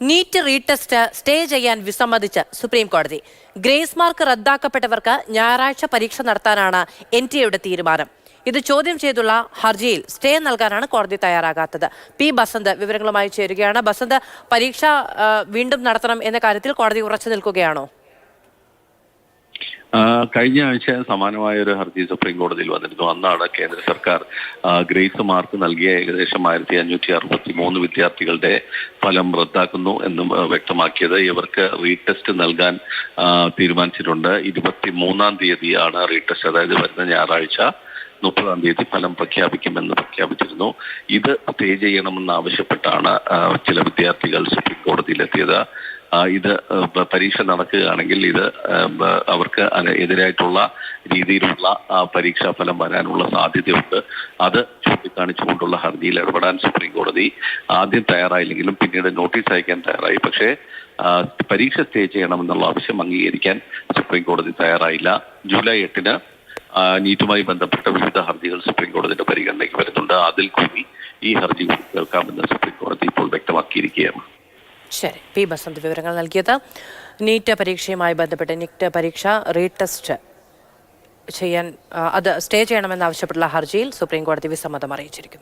NEET retest stay ചെയ്യാൻ വിസമ്മതിച്ച് supreme കോടതി ഗ്രേസ് മാർക്ക് റദ്ദാക്കപ്പെട്ടവർക്ക് ഞായറാഴ്ച പരീക്ഷ നടത്താനാണ് എൻ ടി എയുടെ തീരുമാനം. ഇത് ചോദ്യം ചെയ്തുള്ള ഹർജിയിൽ സ്റ്റേ നൽകാനാണ് കോടതി തയ്യാറാകാത്തത്. പി. ബസന്ത് വിവരങ്ങളുമായി ചേരുകയാണ്. ബസന്ത് പരീക്ഷ വീണ്ടും നടത്തണം എന്ന കാര്യത്തിൽ കോടതി ഉറച്ചു നിൽക്കുകയാണോ? കഴിഞ്ഞ ആഴ്ച സമാനമായ ഒരു ഹർജി സുപ്രീം കോടതിയിൽ വന്നിരുന്നു. അന്നാണ് കേന്ദ്ര സർക്കാർ ഗ്രേസ് മാർക്ക് നൽകിയ ഏകദേശം ആയിരത്തി അഞ്ഞൂറ്റി അറുപത്തി മൂന്ന് വിദ്യാർത്ഥികളുടെ ഫലം റദ്ദാക്കുന്നു എന്നും വ്യക്തമാക്കിയത്. ഇവർക്ക് റീടെസ്റ്റ് നൽകാൻ തീരുമാനിച്ചിട്ടുണ്ട്. ഇരുപത്തി മൂന്നാം തീയതിയാണ് റീടെസ്റ്റ്. അതായത് വരുന്ന ഞായറാഴ്ച മുപ്പതാം തീയതി ഫലം പ്രഖ്യാപിക്കുമെന്ന് പ്രഖ്യാപിച്ചിരുന്നു. ഇത് സ്റ്റേ ചെയ്യണമെന്ന് ആവശ്യപ്പെട്ടാണ് ചില വിദ്യാർത്ഥികൾ സുപ്രീം കോടതിയിലെത്തിയത്. ഇത് പരീക്ഷ നടക്കുകയാണെങ്കിൽ ഇത് അവർക്ക് എതിരായിട്ടുള്ള രീതിയിലുള്ള പരീക്ഷാ ഫലം വരാനുള്ള സാധ്യതയുണ്ട്. അത് ചൂണ്ടിക്കാണിച്ചുകൊണ്ടുള്ള ഹർജിയിൽ ഇടപെടാൻ സുപ്രീം കോടതി ആദ്യം തയ്യാറായില്ലെങ്കിലും പിന്നീട് നോട്ടീസ് അയക്കാൻ തയ്യാറായി. പക്ഷേ പരീക്ഷ സ്റ്റേ ചെയ്യണമെന്നുള്ള ആവശ്യം അംഗീകരിക്കാൻ സുപ്രീം കോടതി തയ്യാറായില്ല. ജൂലൈ എട്ടിന് നീറ്റുമായി ബന്ധപ്പെട്ട വിവിധ ഹർജികൾ സുപ്രീം കോടതിയുടെ പരിഗണനയ്ക്ക് വരുന്നുണ്ട്. അതിൽ കൂടി ഈ ഹർജി കേൾക്കാമെന്ന് സുപ്രീം കോടതി ഇപ്പോൾ വ്യക്തമാക്കിയിരിക്കുകയാണ്. ശരി. പി. ബസന്ത് വിവരങ്ങൾ നൽകിയത്. നീറ്റ് പരീക്ഷയുമായി ബന്ധപ്പെട്ട് നീറ്റ് പരീക്ഷ റീടെസ്റ്റ് ചെയ്യാൻ അത് സ്റ്റേ ചെയ്യണമെന്ന് ആവശ്യപ്പെട്ടുള്ള ഹർജിയിൽ സുപ്രീം കോടതി വിസമ്മതം അറിയിച്ചിരിക്കുന്നു.